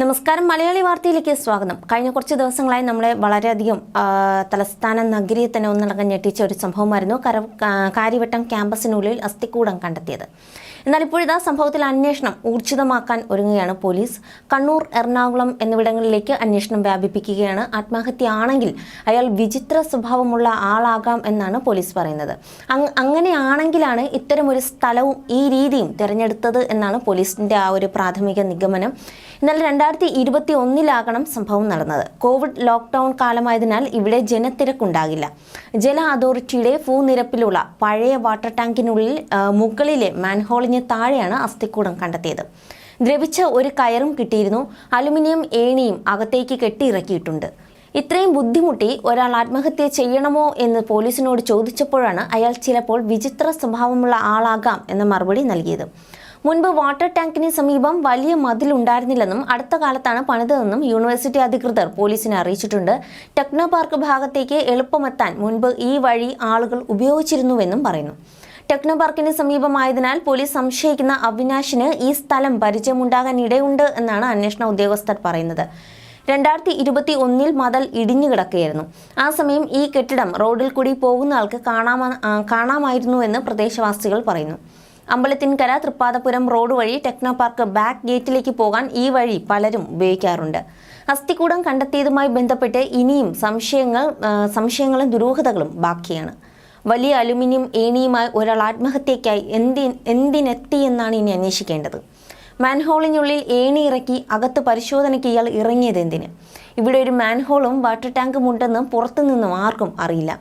നമസ്കാരം. മലയാളി വാർത്തയിലേക്ക് സ്വാഗതം. കഴിഞ്ഞ കുറച്ച് ദിവസങ്ങളായി നമ്മളെ വളരെയധികം തലസ്ഥാന നഗരിയെ തന്നെ ഒന്നടങ്കം ഞെട്ടിച്ച ഒരു സംഭവമായിരുന്നു കര കാര്യവട്ടം ക്യാമ്പസിനുള്ളിൽ അസ്ഥിക്കൂടം കണ്ടെത്തിയത്. എന്നാൽ ഇപ്പോഴിതാ സംഭവത്തിൽ അന്വേഷണം ഊർജിതമാക്കാൻ ഒരുങ്ങുകയാണ് പോലീസ്. കണ്ണൂർ എറണാകുളം എന്നിവിടങ്ങളിലേക്ക് അന്വേഷണം വ്യാപിപ്പിക്കുകയാണ്. ആത്മഹത്യയാണെങ്കിൽ അയാൾ വിചിത്ര സ്വഭാവമുള്ള ആളാകാം എന്നാണ് പോലീസ് പറയുന്നത്. അങ് അങ്ങനെയാണെങ്കിലാണ് ഇത്തരമൊരു സ്ഥലവും ഈ രീതിയും തിരഞ്ഞെടുത്തത് എന്നാണ് പോലീസിന്റെ ആ ഒരു പ്രാഥമിക നിഗമനം. എന്നാൽ രണ്ടായിരത്തി ഇരുപത്തി ഒന്നിലാകണം സംഭവം നടന്നത്. കോവിഡ് ലോക്ക്ഡൌൺ കാലമായതിനാൽ ഇവിടെ ജനത്തിരക്കുണ്ടാകില്ല. ജല അതോറിറ്റിയുടെ ഭൂനിരപ്പിലുള്ള പഴയ വാട്ടർ ടാങ്കിനുള്ളിൽ മുകളിലെ മാൻഹോളിന് താഴെയാണ് അസ്ഥിക്കൂടം കണ്ടെത്തിയത്. ദ്രവിച്ച ഒരു കയറും കിട്ടിയിരുന്നു. അലുമിനിയം ഏണിയും അകത്തേക്ക് കെട്ടിയിറക്കിയിട്ടുണ്ട്. ഇത്രയും ബുദ്ധിമുട്ടി ഒരാൾ ആത്മഹത്യ ചെയ്യണമോ എന്ന് പോലീസിനോട് ചോദിച്ചപ്പോഴാണ് അയാൾ ചിലപ്പോൾ വിചിത്ര സ്വഭാവമുള്ള ആളാകാം എന്ന മറുപടി നൽകിയത്. മുൻപ് വാട്ടർ ടാങ്കിന് സമീപം വലിയ മതിൽ ഉണ്ടായിരുന്നില്ലെന്നും അടുത്ത കാലത്താണ് പണിതതെന്നും യൂണിവേഴ്സിറ്റി അധികൃതർ പോലീസിനെ അറിയിച്ചിട്ടുണ്ട്. ടെക്നോ പാർക്ക് ഭാഗത്തേക്ക് എളുപ്പമെത്താൻ മുൻപ് ഈ വഴി ആളുകൾ ഉപയോഗിച്ചിരുന്നുവെന്നും പറയുന്നു. ടെക്നോ പാർക്കിന് സമീപമായതിനാൽ പോലീസ് സംശയിക്കുന്ന അവിനാശിന് ഈ സ്ഥലം പരിചയമുണ്ടാകാൻ ഇടയുണ്ട് എന്നാണ് അന്വേഷണ ഉദ്യോഗസ്ഥർ പറയുന്നത്. രണ്ടായിരത്തി ഇരുപത്തി ഒന്നിൽ മതൽ ഇടിഞ്ഞു കിടക്കുകയായിരുന്നു ആ സമയം ഈ കെട്ടിടം റോഡിൽ കൂടി പോകുന്ന ആൾക്ക് കാണാമ കാണാമായിരുന്നുവെന്ന് പ്രദേശവാസികൾ പറയുന്നു. അമ്പലത്തിൻകര തൃപ്പാതപുരം റോഡ് വഴി ടെക്നോ പാർക്ക് ബാക്ക് ഗേറ്റിലേക്ക് പോകാൻ ഈ വഴി പലരും ഉപയോഗിക്കാറുണ്ട്. അസ്ഥികൂടം കണ്ടെത്തിയതുമായി ബന്ധപ്പെട്ട് ഇനിയും സംശയങ്ങൾ സംശയങ്ങളും ദുരൂഹതകളും ബാക്കിയാണ്. വലിയ അലുമിനിയം ഏണിയുമായി ഒരാൾ ആത്മഹത്യയ്ക്കായി എന്തി എന്തിനെത്തിയെന്നാണ് ഇനി അന്വേഷിക്കേണ്ടത്. മാൻഹോളിനുള്ളിൽ ഏണി ഇറക്കി അകത്ത് പരിശോധനയ്ക്ക് ഇയാൾ ഇറങ്ങിയത് എന്തിന് ഇവിടെ ഒരു മാൻഹോളും വാട്ടർ ടാങ്കും ഉണ്ടെന്ന് പുറത്തുനിന്നും ആർക്കും അറിയില്ല.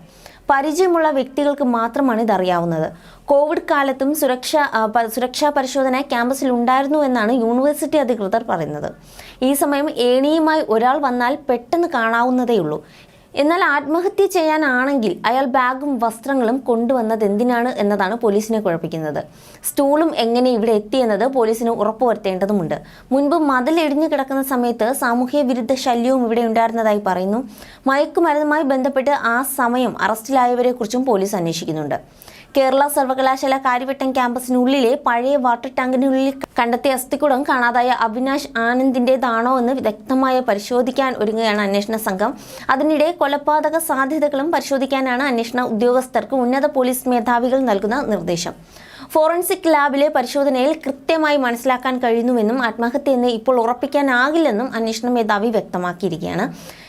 പരിചയമുള്ള വ്യക്തികൾക്ക് മാത്രമാണ് ഇതറിയാവുന്നത്. കോവിഡ് കാലത്തും സുരക്ഷ സുരക്ഷാ പരിശോധന ക്യാമ്പസിൽ ഉണ്ടായിരുന്നു എന്നാണ് യൂണിവേഴ്സിറ്റി അധികൃതർ പറയുന്നത്. ഈ സമയം ഏണിയുമായി ഒരാൾ വന്നാൽ പെട്ടെന്ന് കാണാവുന്നതേയുള്ളൂ. എന്നാൽ ആത്മഹത്യ ചെയ്യാനാണെങ്കിൽ അയാൾ ബാഗും വസ്ത്രങ്ങളും കൊണ്ടുവന്നത് എന്തിനാണ് എന്നതാണ് പോലീസിനെ കുഴപ്പിക്കുന്നത്. സ്റ്റൂളും എങ്ങനെ ഇവിടെ എത്തിയെന്നത് പോലീസിന് ഉറപ്പുവരുത്തേണ്ടതുമുണ്ട് മുൻപ് മതിൽ എടിഞ്ഞു കിടക്കുന്ന സമയത്ത് സാമൂഹ്യ വിരുദ്ധ ശല്യവും ഇവിടെ ഉണ്ടായിരുന്നതായി പറയുന്നു. മയക്കുമരുന്നുമായി ബന്ധപ്പെട്ട് ആ സമയം അറസ്റ്റിലായവരെ കുറിച്ചും പോലീസ് അന്വേഷിക്കുന്നുണ്ട്. കേരള സർവകലാശാല കാര്യവട്ടം ക്യാമ്പസിനുള്ളിലെ പഴയ വാട്ടർ ടാങ്കിനുള്ളിൽ കണ്ടെത്തിയ അസ്ഥിക്കുടം കാണാതായ അവിനാശ് ആനന്ദിന്റേതാണോ എന്ന് വ്യക്തമായി പരിശോധിക്കാൻ ഒരുങ്ങുകയാണ് അന്വേഷണ സംഘം. അതിനിടെ കൊലപാതക സാധ്യതകളും പരിശോധിക്കാനാണ് അന്വേഷണ ഉദ്യോഗസ്ഥർക്ക് ഉന്നത പോലീസ് മേധാവികൾ നൽകുന്ന നിർദ്ദേശം. ഫോറൻസിക് ലാബിലെ പരിശോധനയിൽ കൃത്യമായി മനസ്സിലാക്കാൻ കഴിയുന്നുവെന്നും ആത്മഹത്യയെന്ന് ഇപ്പോൾ ഉറപ്പിക്കാനാകില്ലെന്നും അന്വേഷണ മേധാവി വ്യക്തമാക്കിയിരിക്കുകയാണ്.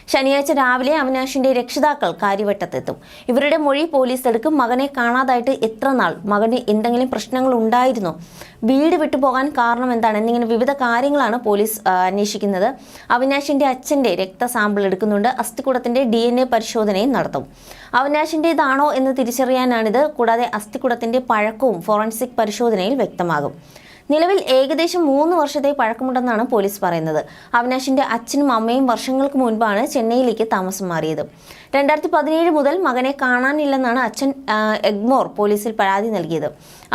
ശനിയാഴ്ച രാവിലെ അവിനാശിന്റെ രക്ഷിതാക്കൾ കാര്യവട്ടത്തെത്തും. ഇവരുടെ മൊഴി പോലീസ് എടുക്കും മകനെ കാണാതായിട്ട് എത്ര നാൾ? മകന് എന്തെങ്കിലും പ്രശ്നങ്ങൾ ഉണ്ടായിരുന്നോ? വീട് വിട്ടുപോകാൻ കാരണം എന്താണ്? എന്നിങ്ങനെ വിവിധ കാര്യങ്ങളാണ് പോലീസ് അന്വേഷിക്കുന്നത്. അവിനാശിന്റെ അച്ഛന്റെ രക്ത സാമ്പിൾ എടുക്കുന്നുണ്ട്. അസ്ഥിക്കുടത്തിന്റെ ഡി എൻ എ പരിശോധനയും നടത്തും. അവിനാശിന്റേതാണോ എന്ന് തിരിച്ചറിയാനാണിത്. കൂടാതെ അസ്ഥിക്കുടത്തിന്റെ പഴക്കവും ഫോറൻസിക് പരിശോധനയിൽ വ്യക്തമാകും. നിലവിൽ ഏകദേശം മൂന്ന് വർഷത്തെ പഴക്കമുണ്ടെന്നാണ് പോലീസ് പറയുന്നത്. അവിനാശിന്റെ അച്ഛനും അമ്മയും വർഷങ്ങൾക്ക് മുൻപാണ് ചെന്നൈയിലേക്ക് താമസം മാറിയത്. രണ്ടായിരത്തി പതിനേഴ് മുതൽ മകനെ കാണാനില്ലെന്നാണ് അച്ഛൻ എഗ്മോർ പോലീസിൽ പരാതി നൽകിയത്.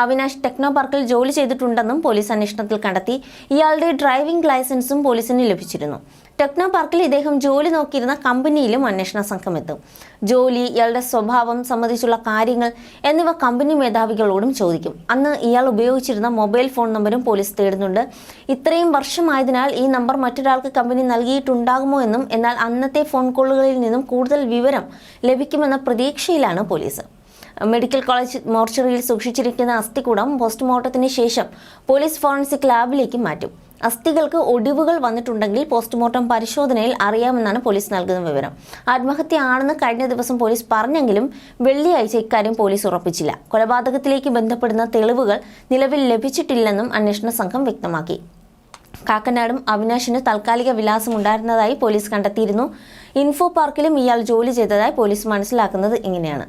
അവിനാശ് ടെക്നോ പാർക്കിൽ ജോലി ചെയ്തിട്ടുണ്ടെന്നും പോലീസ് അന്വേഷണത്തിൽ കണ്ടെത്തി. ഇയാളുടെ ഡ്രൈവിംഗ് ലൈസൻസും പോലീസിന് ലഭിച്ചിരുന്നു. ടെക്നോ പാർക്കിൽ ഇദ്ദേഹം ജോലി നോക്കിയിരുന്ന കമ്പനിയിലും അന്വേഷണ സംഘം എത്തും. ജോലി ഇയാളുടെ സ്വഭാവം സംബന്ധിച്ചുള്ള കാര്യങ്ങൾ എന്നിവ കമ്പനി മേധാവികളോടും ചോദിക്കും. അന്ന് ഇയാൾ ഉപയോഗിച്ചിരുന്ന മൊബൈൽ ഫോൺ നമ്പരും പോലീസ് തേടുന്നുണ്ട്. ഇത്രയും വർഷമായതിനാൽ ഈ നമ്പർ മറ്റൊരാൾക്ക് കമ്പനി നൽകിയിട്ടുണ്ടാകുമോ എന്നും എന്നാൽ അന്നത്തെ ഫോൺ കോളുകളിൽ നിന്നും കൂടുതൽ വിവരം ലഭിക്കുമെന്ന പ്രതീക്ഷയിലാണ് പോലീസ്. മെഡിക്കൽ കോളേജ് മോർച്ചറിയിൽ സൂക്ഷിച്ചിരിക്കുന്ന അസ്ഥികൂടം പോസ്റ്റ്മോർട്ടത്തിന് ശേഷം പോലീസ് ഫോറൻസിക് ലാബിലേക്ക് മാറ്റും. അസ്ഥികൾക്ക് ഒടിവുകൾ വന്നിട്ടുണ്ടെങ്കിൽ പോസ്റ്റ്മോർട്ടം പരിശോധനയിൽ അറിയാമെന്നാണ് പോലീസ് നൽകുന്ന വിവരം. ആത്മഹത്യ ആണെന്ന് കഴിഞ്ഞ ദിവസം പോലീസ് പറഞ്ഞെങ്കിലും വെള്ളിയാഴ്ച ഇക്കാര്യം പോലീസ് ഉറപ്പിച്ചില്ല. കൊലപാതകത്തിലേക്ക് ബന്ധപ്പെടുന്ന തെളിവുകൾ നിലവിൽ ലഭിച്ചിട്ടില്ലെന്നും അന്വേഷണ സംഘം വ്യക്തമാക്കി. കാക്കനാടും അവിനാശിന് താൽക്കാലിക വിലാസം ഉണ്ടായിരുന്നതായി പോലീസ് കണ്ടെത്തിയിരുന്നു. ഇൻഫോ പാർക്കിലും ഇയാൾ ജോലി ചെയ്തതായി പോലീസ് മനസ്സിലാക്കുന്നത് ഇങ്ങനെയാണ്.